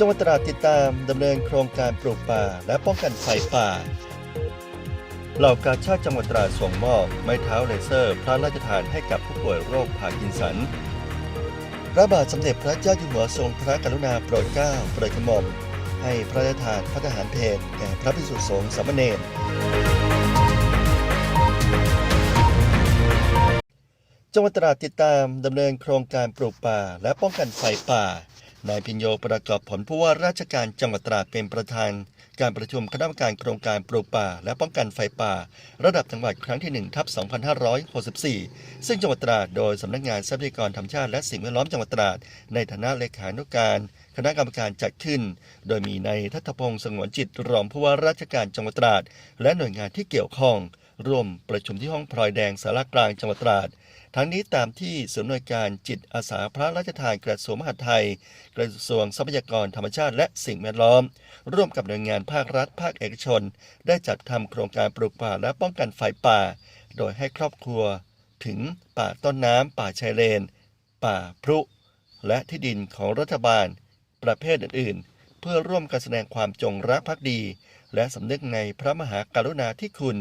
จังหวัดตราดติดตามดำเนินโครงการปลูกป่าและป้องกันไฟป่า เหล่ากาชาติจังหวัดตราดส่งมอบไม้เท้าเลเซอร์พระราชทานให้กับผู้ป่วยโรคพาร์กินสัน พระบาทสมเด็จพระเจ้าอยู่หัวทรงพระกรุณาโปรดเกล้าโปรดกระหม่อมให้พระราชทานพระทหารเพลแก่พระภิกษุสงฆ์สามเณรจังหวัดตราดติดตามดำเนินโครงการปลูกป่าและป้องกันไฟป่า นายพิญโยประกอบผลผู้ว่าราชการจังหวัดตราดเป็นประธาน การประชุมคณะกรรมการโครงการปลูกป่า และป้องกันไฟป่า ระดับจังหวัดครั้งที่1ทับ2564 ซึ่งจังหวัดตราดโดยสำนักงานทรัพยากรธรรมชาติและสิ่งแวดล้อมจังหวัดตราดในฐานะเลขานุการคณะกรรมการจัดขึ้น โดยมีนายทัตพงศ์สงวนจิตรองผู้ว่าราชการจังหวัดตราดและหน่วยงานที่เกี่ยวข้อง ร่วมประชุมที่ห้องพลอยแดงสารกลางจังหวัดตราด ทั้งนี้ตามที่ศูนย์หน่วยการจิตอาสาพระราชทานกระทรวงมหาดไทย กระทรวงทรัพยากรธรรมชาติและสิ่งแวดล้อม ร่วมกับหน่วยงานภาครัฐภาคเอกชน ได้จัดทำโครงการปลูกป่าและป้องกันไฟป่า โดยให้ครอบครัว ถึงป่าต้นน้ำป่าชายเลน ป่าพรุ และที่ดินของรัฐบาล ประเภทอื่นๆ เพื่อร่วมกันแสดงความจงรักภักดี และสำนึกในพระมหากรุณาธิคุณ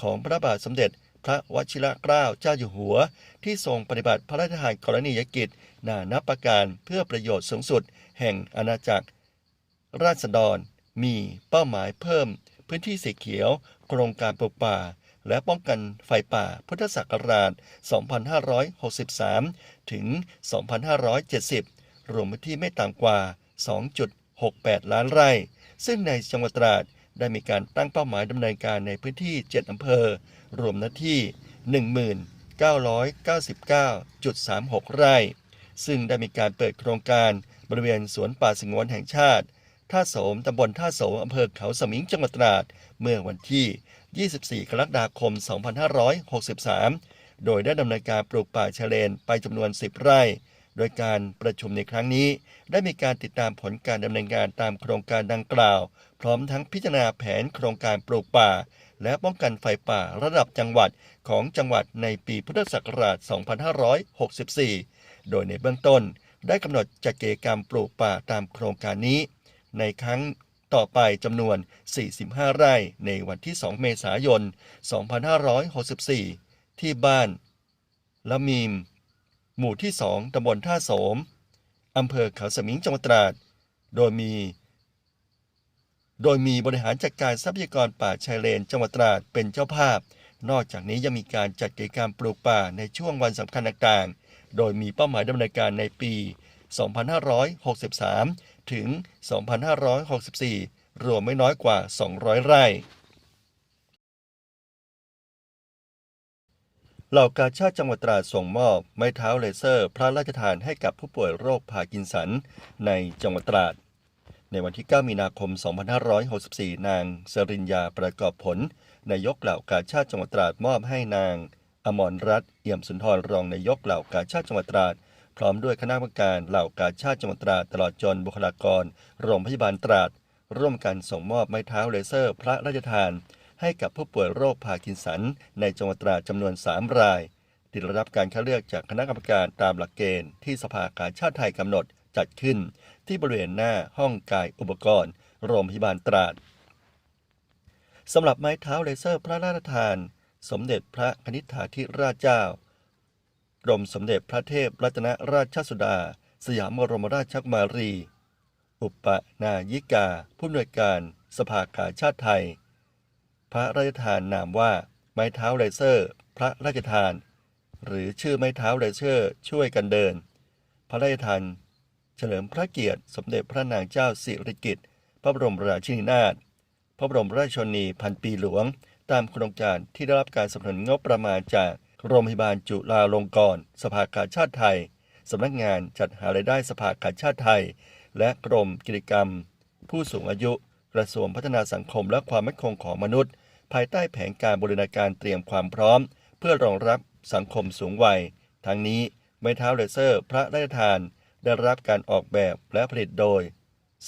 ของพระบาทสมเด็จ พระวชิระเกล้าเจ้าอยู่หัว ที่ทรงปฏิบัติพระราชทานกรณียกิจ นานับประการเพื่อประโยชน์สูงสุด แห่งอาณาจักร ราษฎรมีเป้าหมายเพิ่ม พื้นที่สีเขียว โครงการปลูกป่า และป้องกันไฟป่าพุทธศักราช 2563 ถึง 2570 รวมพื้นที่ไม่ต่ำกว่า 2.68 ล้านไร่ ซึ่งในจังหวัดตราด ได้มีการตั้งเป้าหมายดำเนินการในพื้นที่ 7 อำเภอ รวมเนื้อที่ 1999.36 ไร่ ซึ่งได้มีการเปิดโครงการบริเวณสวนป่าสงวนแห่งชาติ ท่าโสมตำบลท่าโสมอำเภอเขาสมิงจังหวัดตราด เมื่อวันที่ 24 กรกฎาคม 2563 โดยได้ดำเนินการปลูกป่าชายเลนไปจำนวน 10 ไร่ โดยการประชุมในครั้งนี้ ได้มีการติดตามผลการดำเนินงานตามโครงการดังกล่าว พร้อมทั้งพิจารณาแผนโครงการปลูกป่า และป้องกันไฟป่าระดับจังหวัดของจังหวัดในปีพุทธศักราช 2564 โดยในเบื้องต้นได้กำหนดจัดกิจกรรมปลูกป่าตามโครงการนี้ ในครั้งต่อไปจำนวน 45 ไร่ในวันที่ 2 เมษายน 2564 ที่บ้านละมีม หมู่ที่2ตำบลท่าโสมอำเภอเขาสมิงจังหวัดตราด โดยมี โดยมีบริหารจัดการทรัพยากรป่าชายเลนจังหวัดตราดเป็นเจ้าภาพ นอกจากนี้ยังมีการจัดกิจกรรมปลูกป่าในช่วงวันสำคัญต่างๆ โดยมีเป้าหมายดำเนินการในปี 2563 ถึง 2564 รวมไม่น้อยกว่า 200 ไร่ เหล่ากาชาติจังหวัดตราดส่งมอบ ไม้เท้าเลเซอร์ พระราชทานให้กับผู้ป่วยโรคพาร์กินสันในจังหวัดตราด ในวันที่ 9 มีนาคม 2564 นางสริญญาประกอบผล นายกเหล่ากาชาติจังหวัดตราดมอบให้นาง อมรรัตน์เอี่ยมสุนทรรองนายกเหล่ากาชาติจังหวัดตราด พร้อมด้วยคณะกรรมการเหล่ากาชาติจังหวัดตราดตลอดจนบุคลากร โรงพยาบาลตราด ร่วมกันส่งมอบไม้เท้าเลเซอร์ พระราชทาน ให้กับผู้ป่วยโรคพาร์กินสัน ในจังหวัดตราจำนวน 3 รายที่ได้รับการคัดเลือกจากคณะกรรมการตามหลักเกณฑ์ที่สภากาชาติไทยกำหนดจัดขึ้น ที่บริเวณหน้าห้องกายอุปกรณ์ โรงพยาบาลตราดสำหรับไม้เท้าเลเซอร์พระราชทาน สมเด็จพระคณิษฐาธิราชเจ้ากรมสมเด็จพระเทพรัตนราชสุดา สยามบรมราชกุมารี อุปนายิกา ผู้อำนวยการ สภากาชาติไทย พระราชทานนามว่า ไม้เท้าเลเซอร์ พระราชทาน หรือชื่อไม้เท้าเลเซอร์ช่วยกันเดิน พระราชทาน เฉลิมพระเกียรติสมเด็จพระนางเจ้าสิริกิติ์พระบรมราชินีนาถพระบรมราชชนนีพันปีหลวง ตามโครงการที่ได้รับการสนับสนุนงบประมาณจากโรงพยาบาลจุฬาลงกรณ์สภากาชาติไทยสำนักงานจัดหารายได้สภากาชาติไทย และกรมกิจกรรม ผู้สูงอายุกระทรวงพัฒนาสังคมและความมั่นคงของมนุษย์ ภายใต้แผนการบูรณาการเตรียมความพร้อม เพื่อรองรับสังคมสูงวัย ทั้งนี้ไม้เท้าเลเซอร์ พระราชทาน ได้รับการออกแบบและผลิตโดย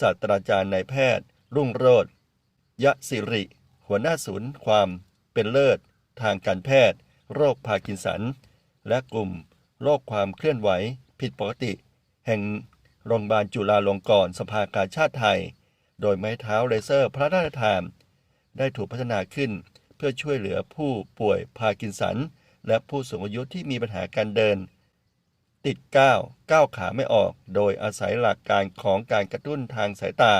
ศาสตราจารย์นายแพทย์ รุ่งโรจน์ยะสิริ หัวหน้าศูนย์ความเป็นเลิศ ทางการแพทย์ โรคพาร์กินสัน และกลุ่มโรคความเคลื่อนไหว ผิดปกติ แห่งโรงพยาบาลจุฬาลงกรณ์สภากาชาติไทย โดยไม้เท้าเลเซอร์ พระราชทาน ได้ถูกพัฒนาขึ้น เพื่อช่วยเหลือผู้ป่วยพาร์กินสัน และผู้สูงอายุที่มีปัญหาการเดิน ติดก้าวก้าวขาไม่ออก โดยอาศัยหลักการของการกระตุ้นทางสายตา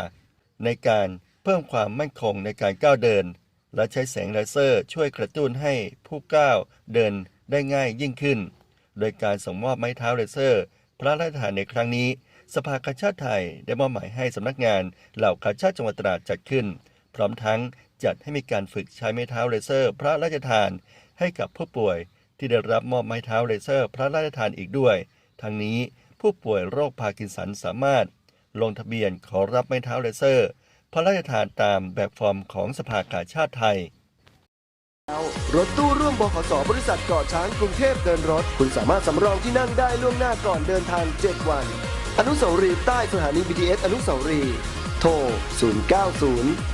ในการเพิ่มความมั่นคงในการก้าวเดิน และใช้แสงเลเซอร์ช่วยกระตุ้นให้ผู้ก้าวเดินได้ง่ายยิ่งขึ้น โดยการส่งมอบไม้เท้าเลเซอร์ พระราชทานในครั้งนี้ สภากาชาติไทยได้มอบหมายให้สำนักงานเหล่ากาชาติจังหวัดตราดจัดขึ้น พร้อมทั้ง จัดให้มีการฝึกใช้ไม้เท้าเลเซอร์ พระราชทานให้กับผู้ป่วยที่ได้รับมอบไม้เท้าเลเซอร์ พระราชทานอีกด้วย ทั้งนี้ผู้ป่วยโรคพาร์กินสันสามารถ ลงทะเบียนขอรับไม้เท้าเลเซอร์ พระราชทานตามแบบฟอร์มของสภากาชาติไทยรถตู้ร่วมบขสบริษัทกาะช้างกรุงเทพเดินรถ คุณสามารถสำรองที่นั่งได้ล่วงหน้าก่อนเดินทาง 7 วัน อนุสาวรีย์ใต้สถานี BTS อนุสาวรีย์โทร 090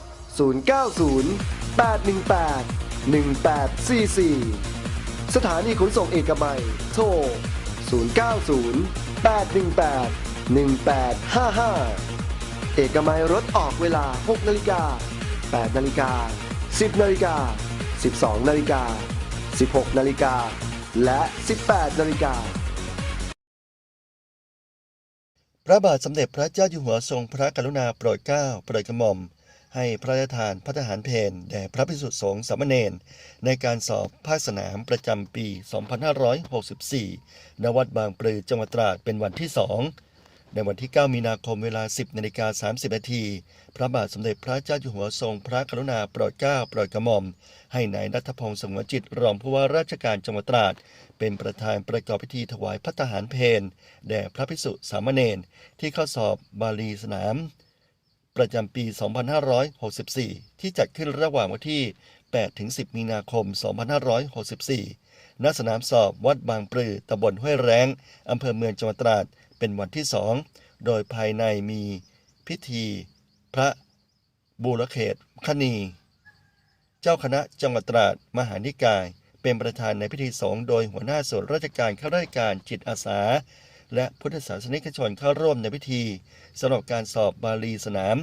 090 818 1844 สถานีขนส่งเอกมัย โทร 090 818 1855 เอกมัยรถออกเวลา 6นาฬิกา8นาฬิกา10นาฬิกา12นาฬิกา16นาฬิกาและ 18นาฬิกาพระบาทสมเด็จพระเจ้าอยู่หัวทรงพระกรุณาโปรดเกล้าโปรดกระหม่อม ให้พระราชทานพระทหารเพนแด่พระภิกษุสงฆ์สามเณรในการสอบภาคสนามประจำปี 2564 ณ วัดบางปลือจังหวัดตราดเป็นวันที่2ในวันที่ 9 มีนาคมเวลา 10นาฬิกา30นาทีพระบาทสมเด็จพระเจ้าอยู่หัวทรงพระกรุณาโปรดเกล้าโปรดกระหม่อม ให้นายนัทพงศ์สงวนจิตรองผู้ว่าราชการจังหวัดตราด เป็นประธานประกอบพิธีถวายพระทหารเพนแด่พระภิกษุสามเณรที่เข้าสอบบาลีสนาม ประจำปี 2564 ที่จัดขึ้นระหว่างวันที่ 8-10 มีนาคม 2564 ณ สนามสอบวัดบางปลือตำบลห้วยแรงอำเภอเมืองจังหวัดตราด เป็นวันที่2โดยภายในมีพิธี พระบูรเขตคณี เจ้าคณะจังหวัดตราด มหานิกาย เป็นประธานในพิธีสงฆ์โดยหัวหน้าส่วนราชการข้าราชการจิตอาสา และพุทธศาสนิกชนเข้าร่วมในพิธีสำหรับการสอบบาลีสนาม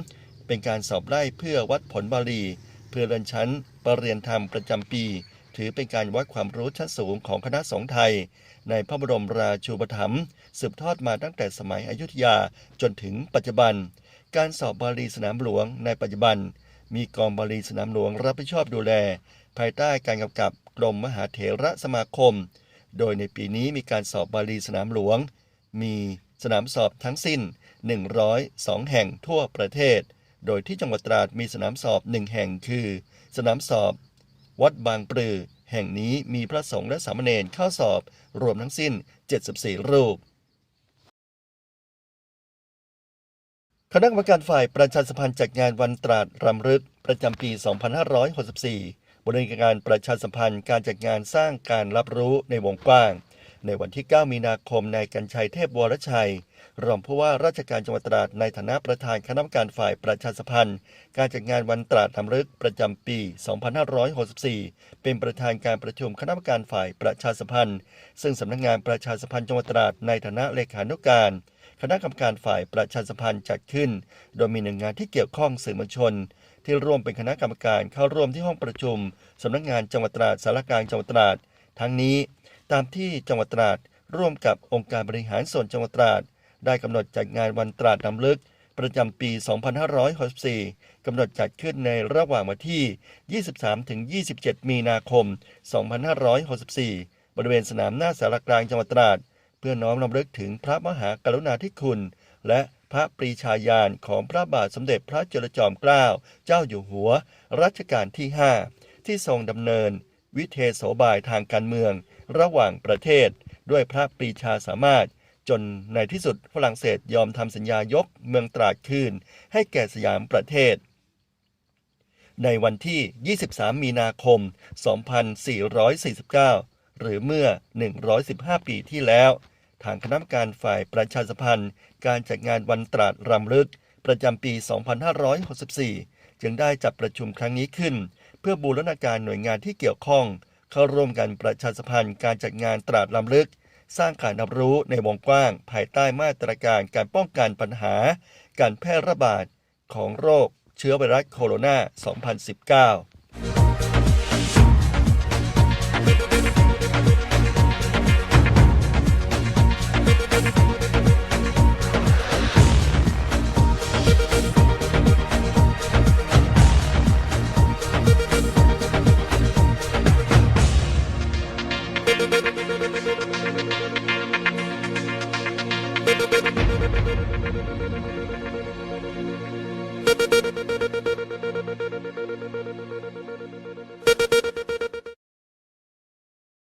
เป็นการสอบไล่เพื่อวัดผลบาลี เพื่อเรียนชั้นปรริญญาธรรมประจำปี ถือเป็นการวัดความรู้ชั้นสูงของคณะสงฆ์ไทย ในพระบรมราชูปถัมภ์สืบทอดมาตั้งแต่สมัยอยุธยาจนถึงปัจจุบัน การสอบบาลีสนามหลวงในปัจจุบัน มีกองบาลีสนามหลวงรับผิดชอบดูแล ภายใต้การกำกับกรมมหาเถระสมาคม โดยในปีนี้มีการสอบบาลีสนามหลวง มีสนามสอบทั้งสิ้น 102 แห่งทั่วประเทศ โดยที่จังหวัดตราดมีสนามสอบหนึ่งแห่งคือ สนามสอบ วัดบางปลือ แห่งนี้มีพระสงฆ์และสามเณรเข้าสอบรวมทั้งสิ้น 74 รูปคณะกรรมการฝ่ายประชาสัมพันธ์จัดงานวันตราดรำลึกประจำปี 2564บริการประชาสัมพันธ์การจัดงานสร้างการรับรู้ในวงกว้าง ในวันที่ 9 มีนาคมนายกัญชัยเทพวรชัย รองผู้ว่าราชการจังหวัดตราดในฐานะประธานคณะกรรมการฝ่ายประชาสัมพันธ์ การจัดงานวันตราดรำลึกประจำปี 2564 เป็นประธานการประชุมคณะกรรมการฝ่ายประชาสัมพันธ์ ซึ่งสำนักงานประชาสัมพันธ์จังหวัดตราดในฐานะเลขานุการคณะกรรมการฝ่ายประชาสัมพันธ์จัดขึ้น โดยมีหน่วยงานที่เกี่ยวข้องสื่อมวลชน ที่ร่วมเป็นคณะกรรมการเข้าร่วมที่ห้องประชุมสำนักงานจังหวัดตราดสารกลางจังหวัดตราด ทั้งนี้ ตามที่จังหวัดตราดร่วมกับองค์การบริหารส่วนจังหวัดตราด ได้กำหนดจัดงานวันตราดรำลึก ประจำปี 2564 กำหนดจัดขึ้นในระหว่างวันที่ 23-27 มีนาคม 2564 บริเวณสนามหน้าสารกลางจังหวัดตราด เพื่อน้อมรำลึกถึงพระมหากรุณาธิคุณ และพระปรีชาญาณของพระบาทสมเด็จพระจุลจอมเกล้าเจ้าอยู่หัว รัชกาลที่ 5 ที่ทรงดำเนิน วิเทศโสบายทางการเมือง ระหว่างประเทศ ด้วยพระปรีชาสามารถ จนในที่สุดฝรั่งเศสยอมทำสัญญายกเมืองตราดคืน ให้แก่สยามประเทศ ในวันที่ 23 มีนาคม 2449 หรือเมื่อ 115 ปีที่แล้ว ทางคณะกรรมการฝ่ายประชาสัมพันธ์ การจัดงานวันตราดรำลึก ประจำปี 2564 จึงได้จัดประชุมครั้งนี้ขึ้น เพื่อบูรณาการหน่วยงานที่เกี่ยวข้อง เข้าร่วมกันประชาสัมพันธ์การจัดงานตราดรำลึก สร้างการรับรู้ในวงกว้าง ภายใต้มาตรการการป้องกันปัญหา การแพร่ระบาดของโรคเชื้อไวรัสโคโรนา 2019